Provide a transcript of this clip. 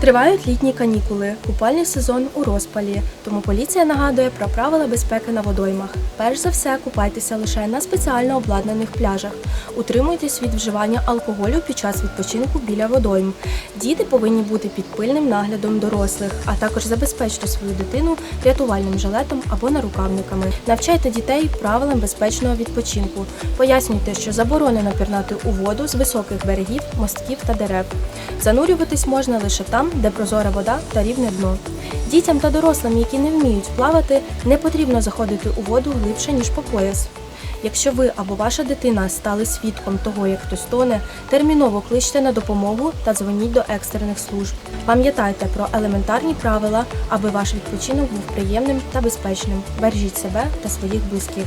Тривають літні канікули, купальний сезон у розпалі, тому поліція нагадує про правила безпеки на водоймах. Перш за все, купайтеся лише на спеціально обладнаних пляжах. Утримуйтесь від вживання алкоголю під час відпочинку біля водойм. Діти повинні бути під пильним наглядом дорослих, а також забезпечте свою дитину рятувальним жилетом або нарукавниками. Навчайте дітей правилам безпечного відпочинку. Пояснюйте, що заборонено пірнати у воду з високих берегів, мостків та дерев. Занурюватись можна лише там, де прозора вода та рівне дно. Дітям та дорослим, які не вміють плавати, не потрібно заходити у воду глибше ніж по пояс. Якщо ви або ваша дитина стали свідком того, як хтось тоне, терміново кличте на допомогу та дзвоніть до екстрених служб. Пам'ятайте про елементарні правила, аби ваш відпочинок був приємним та безпечним. Бережіть себе та своїх близьких.